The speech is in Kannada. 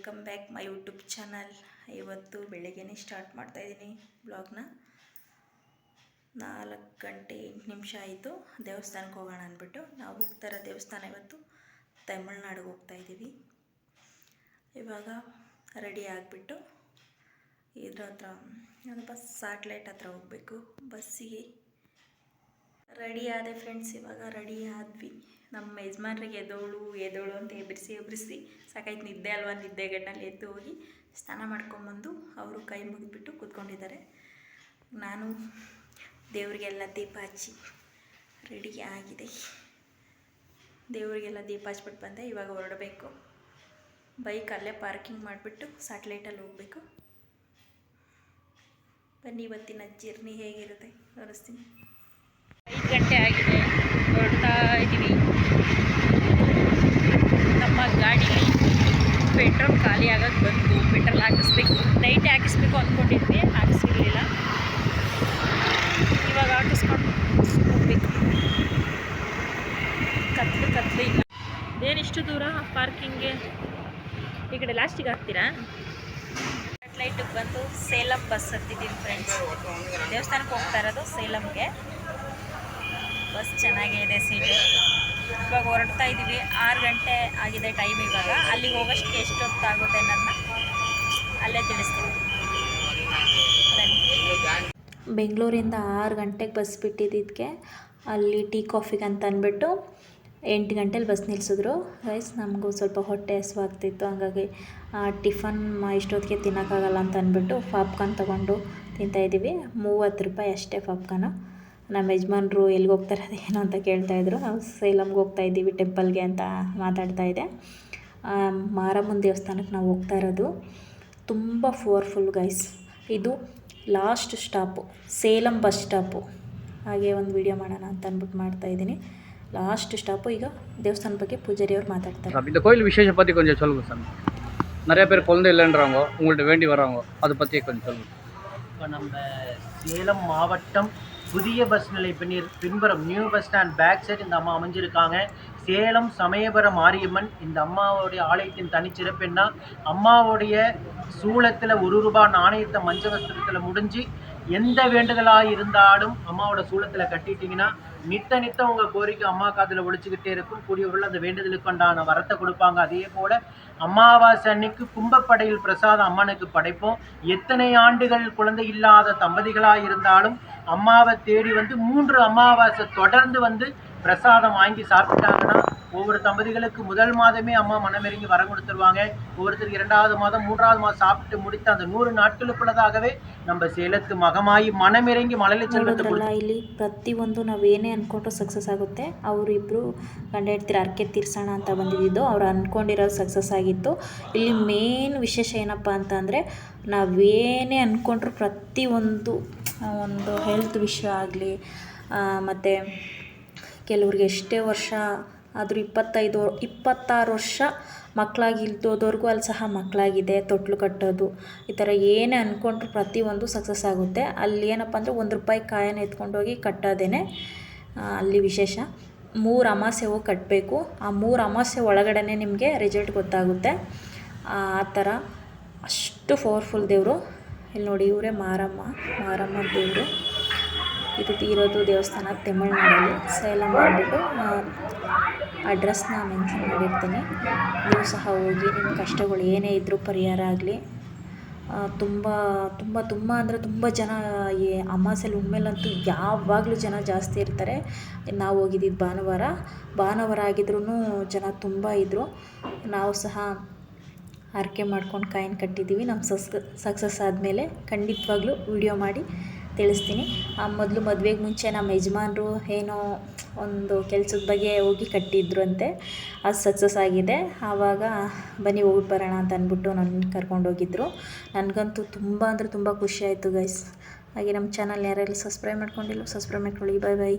Welcome back my YouTube channel. ಇವತ್ತು ಬೆಳಗ್ಗೆನೇ ಸ್ಟಾರ್ಟ್ ಮಾಡ್ತಾಯಿದ್ದೀನಿ ಬ್ಲಾಗ್ನ ನಾಲ್ಕು ಗಂಟೆ ಎಂಟು ನಿಮಿಷ ಆಯಿತು. ದೇವಸ್ಥಾನಕ್ಕೆ ಹೋಗೋಣ ಅಂದ್ಬಿಟ್ಟು. ನಾವು ಹೋಗ್ತಾರ ದೇವಸ್ಥಾನ ಇವತ್ತು ತಮಿಳ್ನಾಡಿಗೆ ಹೋಗ್ತಾ ಇದ್ದೀವಿ. ಇವಾಗ ರೆಡಿ ಆಗಿಬಿಟ್ಟು ಇದ್ರ ಹತ್ರ ಬಸ್ ಸ್ಯಾಟ್ಲೈಟ್ ಹತ್ರ ಹೋಗಬೇಕು. ಬಸ್ಸಿಗೆ. ರೆಡಿ ಆದೆ ಫ್ರೆಂಡ್ಸ್ ಇವಾಗ ರೆಡಿ ಆದ್ವಿ. ನಮ್ಮ ಯಜಮಾನ್ರಿಗೆ ಎದೋಳು ಎದೋಳು ಅಂತ ಎಬ್ರಿಸಿ ಎಬ್ಬರಿಸಿ. ಸಾಕಾಯ್ತು ನಿದ್ದೆ ಅಲ್ವಾ? ನಿದ್ದೆ ಗಣ್ಣಲ್ಲಿ ಎದ್ದು ಹೋಗಿ ಸ್ನಾನ ಮಾಡ್ಕೊಂಬಂದು ಅವರು ಕೈ ಮುಗಿದ್ಬಿಟ್ಟು ಕೂತ್ಕೊಂಡಿದ್ದಾರೆ. ನಾನು ದೇವರಿಗೆಲ್ಲ ದೀಪ ಹಚ್ಚಿ ರೆಡಿ ಆಗಿದೆ. ದೇವರಿಗೆಲ್ಲ ದೀಪ ಹಚ್ಬಿಟ್ಟು ಬಂದೆ, ಇವಾಗ ಹೊರಡಬೇಕು. ಬೈಕ್ ಅಲ್ಲೇ ಪಾರ್ಕಿಂಗ್ ಮಾಡಿಬಿಟ್ಟು ಸ್ಯಾಟ್ಲೈಟಲ್ಲಿ ಹೋಗಬೇಕು. ಬನ್ನಿ, ಇವತ್ತಿನ ಜರ್ನಿ ಹೇಗಿರುತ್ತೆ? ತೋರಿಸ್ತೀನಿ. ಐದು ಗಂಟೆ ಆಗಿದೆ. ಹೊರಡ್ತಾ ಇದ್ದೀವಿ. ನಮ್ಮ ಗಾಡೀಲಿ ಪೆಟ್ರೋಲ್ ಖಾಲಿ ಆಗೋಕ್ಕೆ ಬಂತು. ಪೆಟ್ರೋಲ್ ಹಾಕಿಸ್ಬೇಕು. ನೈಟ್ ಹಾಕಿಸ್ಬೇಕು ಅಂದ್ಕೊಂಡಿದ್ವಿ ಹಾಕಿಸಿರ್ಲಿಲ್ಲ ಇವಾಗ ಹಾಕಿಸ್ಕೊಂಡು ಹೋಗ್ಬೇಕು. ಕತ್ಲು ಕತ್ಲು ಇಲ್ಲ. ಏನಿಷ್ಟು ದೂರ ಪಾರ್ಕಿಂಗ್ಗೆ ಈ ಕಡೆ ಲಾಸ್ಟಿಗೆ ಹಾಕ್ತೀರಾ? ಲೈಟಿಗೆ ಬಂದು ಸೇಲಂ ಬಸ್ ಹತ್ತಿದ್ದೀನಿ ಫ್ರೆಂಡ್ಸ್ ದೇವಸ್ಥಾನಕ್ಕೆ ಹೋಗ್ತಾ ಇರೋದು ಸೇಲಂಗೆ ಬಸ್ ಚೆನ್ನಾಗೇ ಇದೆ ಸೀಟು ಇವಾಗ ಹೊರಡ್ತಾ ಇದ್ದೀವಿ ಆರು ಗಂಟೆ ಆಗಿದೆ ಟೈಮ್ ಇವಾಗ. ಅಲ್ಲಿಗೆ ಹೋಗೋಷ್ಟಕ್ಕೆ ಎಷ್ಟೊತ್ತಾಗುತ್ತೆ ಅನ್ನೋದನ್ನ ಅಲ್ಲೇ ತಿಳಿಸ್ತೀವಿ ಬೆಂಗಳೂರಿಂದ ಆರು ಗಂಟೆಗೆ ಬಸ್ ಬಿಟ್ಟಿದ್ದಕ್ಕೆ ಅಲ್ಲಿ ಟೀ ಕಾಫಿಗೆ ಅಂತ ಅಂದ್ಬಿಟ್ಟು ಎಂಟು ಗಂಟೇಲಿ ಬಸ್ ನಿಲ್ಲಿಸಿದ್ರು ರೈಸ್ ನಮಗೂ ಸ್ವಲ್ಪ ಹೊಟ್ಟೆ ಹಸುವಾಗ್ತಿತ್ತು. ಹಾಗಾಗಿ ಟಿಫನ್ ಇಷ್ಟೊತ್ತಿಗೆ ತಿನ್ನೋಕ್ಕಾಗಲ್ಲ ಅಂತ ಅಂದ್ಬಿಟ್ಟು ಪಾಪ್ಕಾರ್ನ್ ತೊಗೊಂಡು ತಿಂತಾಯಿದ್ದೀವಿ ಮೂವತ್ತು ರೂಪಾಯಿ ಅಷ್ಟೇ ಪಾಪ್ಕಾರ್ನು. ನಮ್ಮ ಯಜಮಾನ್ರು ಎಲ್ಲಿಗೆ ಹೋಗ್ತಾರೆ ಅದೇನು ಅಂತ ಕೇಳ್ತಾಯಿದ್ರು ನಾವು ಸೇಲಮ್ಗೆ ಹೋಗ್ತಾ ಇದ್ದೀವಿ ಟೆಂಪಲ್ಗೆ ಅಂತ ಮಾತಾಡ್ತಾ ಇದ್ದೆ ಮಾರಮ್ಮನ ದೇವಸ್ಥಾನಕ್ಕೆ ನಾವು ಹೋಗ್ತಾ ಇರೋದು ತುಂಬ ಪವರ್ಫುಲ್ ಗೈಸ್ ಇದು last stop Salem bus stop ಹಾಗೆ ಒಂದು ವಿಡಿಯೋ ಮಾಡೋಣ ಅಂತ ಅಂದ್ಬಿಟ್ಟು ಮಾಡ್ತಾಯಿದ್ದೀನಿ ಲಾಸ್ಟ್ ಸ್ಟಾಪು ಈಗ ದೇವಸ್ಥಾನ ಬಗ್ಗೆ ಪೂಜಾರಿಯವ್ರು ಮಾತಾಡ್ತಾರೆ சார் இந்த கோயில் விசேஷம் பற்றி கொஞ்சம் சொல்லுங்கள் சார் நிறைய பேர் குழந்தை இல்லைன்றவங்க உங்கள்கிட்ட வேண்டி வர்றவங்க அதை பற்றி கொஞ்சம் சொல்லுங்கள் இப்போ நம்ம சேலம் மாவட்டம் புதிய பஸ் நிலை பின்னிர் பின்புறம் new bus stand back side இந்த அம்மா அமைஞ்சிருக்காங்க. சேலம் சமயபுரம் மாரியம்மன் இந்த அம்மாவுடைய ஆலயத்தின் தனிச்சிறப்பு என்ன? அம்மாவுடைய சூளத்தில் ஒரு ரூபாய் நாணயத்தை மஞ்ச வஸ்திரத்தில் முடிஞ்சு எந்த வேண்டுதலாக இருந்தாலும் அம்மாவோட சூளத்தில் கட்டிட்டீங்கன்னா நித்த நித்த உங்கள் கோரிக்கை அம்மா காதில் ஒழிச்சுக்கிட்டே இருக்கும். கூடியவர்கள் அந்த வேண்டுதலுக்கு உண்டான வரத்தை கொடுப்பாங்க. அதே போல் அமாவாசை அன்னைக்கு கும்பப்படையில் பிரசாதம் அம்மனுக்கு படைப்போம். எத்தனை ஆண்டுகள் குழந்தை இல்லாத தம்பதிகளாக இருந்தாலும் அம்மாவை தேடி வந்து மூன்று அமாவாசை தொடர்ந்து வந்து பிரசாதம் வாங்கி சாப்பிட்டாங்கன்னா ஒவ்வொரு தம்பதிகளுக்கு முதல் மாதமே அம்மா மனமிறங்கி வரம் கொடுத்துருவாங்க ஒவ்வொருத்தருக்கு இரண்டாவது மாதம் மூன்றாவது மாதம் சாப்பிட்டு முடித்த அந்த நூறு நாட்களுக்குள்ளதாகவே நம்ம சேலத்து மகமாயி மனமிறங்கி மலையில செல்வத்தை ನೋಡಿದ್ರಲ್ಲ ಇಲ್ಲಿ ಪ್ರತಿಯೊಂದು ನಾವೇನೇ ಅಂದ್ಕೊಂಡ್ರು ಸಕ್ಸಸ್ ಆಗುತ್ತೆ ಅವರಿಬ್ಬರು ಗಂಡ ಹೆಂಡ್ತಿರ ಅರ್ಕೆ ತೀರ್ಸೋಣ ಅಂತ ಬಂದಿದ್ದು ಅವ್ರು ಅಂದ್ಕೊಂಡಿರೋದು ಸಕ್ಸಸ್ ಆಗಿತ್ತು ಇಲ್ಲಿ ಮೇನ್ ವಿಶೇಷ ಏನಪ್ಪ ಅಂತ ಅಂದರೆ ನಾವೇನೇ ಅಂದ್ಕೊಂಡ್ರು ಪ್ರತಿಯೊಂದು ಒಂದು ಹೆಲ್ತ್ ವಿಷಯ ಆಗಲಿ ಮತ್ತು ಕೆಲವ್ರಿಗೆ ಎಷ್ಟೇ ವರ್ಷ ಆದರೂ ಇಪ್ಪತ್ತೈದು ಇಪ್ಪತ್ತಾರು ವರ್ಷ ಮಕ್ಕಳಾಗಿ ಇಲ್ದೋದವ್ರಿಗೂ ಅಲ್ಲಿ ಸಹ ಮಕ್ಕಳಾಗಿದೆ ತೊಟ್ಲು ಕಟ್ಟೋದು. ಈ ಥರ ಏನೇ ಅಂದ್ಕೊಂಡ್ರು ಪ್ರತಿಯೊಂದು ಸಕ್ಸಸ್ ಆಗುತ್ತೆ. ಅಲ್ಲಿ ಏನಪ್ಪ ಅಂದರೆ ಒಂದು ರೂಪಾಯಿ ಕಾಯನ್ನ ಎತ್ಕೊಂಡೋಗಿ ಕಟ್ಟೋದೇನೆ ಅಲ್ಲಿ ವಿಶೇಷ. ಮೂರು ಅಮಾಸೆ ಹೋಗಿ ಕಟ್ಟಬೇಕು ಆ ಮೂರು ಅಮಾಸೆ ಒಳಗಡೆ ನಿಮಗೆ ರಿಸಲ್ಟ್ ಗೊತ್ತಾಗುತ್ತೆ. ಆ ಥರ ಅಷ್ಟು ಪವರ್ಫುಲ್ ದೇವರು. ಇಲ್ಲಿ ನೋಡಿ ಇವರೇ ಮಾರಮ್ಮ ಮಾರಮ್ಮ ದೇವರು. ಇದು ಇರೋದು ದೇವಸ್ಥಾನ ತಮಿಳ್ನಾಡಲ್ಲಿ. ಸೇಲಂ ಬಂದ್ಬಿಟ್ಟು ಅಡ್ರೆಸ್ನ ಮೆನ್ಷನ್ ಮಾಡಿರ್ತೀನಿ. ನೀವು ಸಹ ಹೋಗಿ, ನಿಮ್ಮ ಕಷ್ಟಗಳು ಏನೇ ಇದ್ದರೂ ಪರಿಹಾರ ಆಗಲಿ. ತುಂಬ ತುಂಬ ತುಂಬ ಅಂದರೆ ತುಂಬ ಜನ, ಈ ಅಮಾಸೆಲಿ ಉಣ್ಮೇಲಂತೂ ಯಾವಾಗಲೂ ಜನ ಜಾಸ್ತಿ ಇರ್ತಾರೆ. ನಾವು ಹೋಗಿದ್ದಿದ್ದು ಭಾನುವಾರ. ಭಾನುವಾರ ಆಗಿದ್ರೂ ಜನ ತುಂಬ ಇದ್ದರು ನಾವು ಸಹ ಹರಕೆ ಮಾಡ್ಕೊಂಡು ಕಾಯಿನ ಕಟ್ಟಿದ್ದೀವಿ. ನಮ್ಮ ಸಸ್ ಸಕ್ಸಸ್ ಆದಮೇಲೆ ಖಂಡಿತವಾಗ್ಲೂ ವಿಡಿಯೋ ಮಾಡಿ. ತಿಳಿಸ್ತೀನಿ. ಮೊದಲು ಮದುವೆಗೆ ಮುಂಚೆ ನಮ್ಮ ಯಜಮಾನರು ಏನೋ ಒಂದು ಕೆಲಸದ ಬಗ್ಗೆ ಹೋಗಿ ಕಟ್ಟಿದ್ರು ಅಂತೆ ಅದು ಸಕ್ಸಸ್ ಆಗಿದೆ. ಆವಾಗ, ಬನ್ನಿ ಹೋಗಿ ಬರೋಣ ಅಂತ ಅಂದ್ಬಿಟ್ಟು ನನ್ನ ಕರ್ಕೊಂಡೋಗಿದ್ರು ನನಗಂತೂ ತುಂಬ ಅಂದರೆ ತುಂಬ ಖುಷಿ ಆಯಿತು ಗೈಸ್ ಹಾಗೆ ನಮ್ಮ ಚಾನಲ್ ಯಾರೆಲ್ಲ ಸಬ್ಸ್ಕ್ರೈಬ್ ಮಾಡ್ಕೊಂಡಿಲ್ಲ ಸಬ್ಸ್ಕ್ರೈಬ್ ಮಾಡ್ಕೊಳ್ಳಿ. ಬಾಯ್ ಬಾಯ್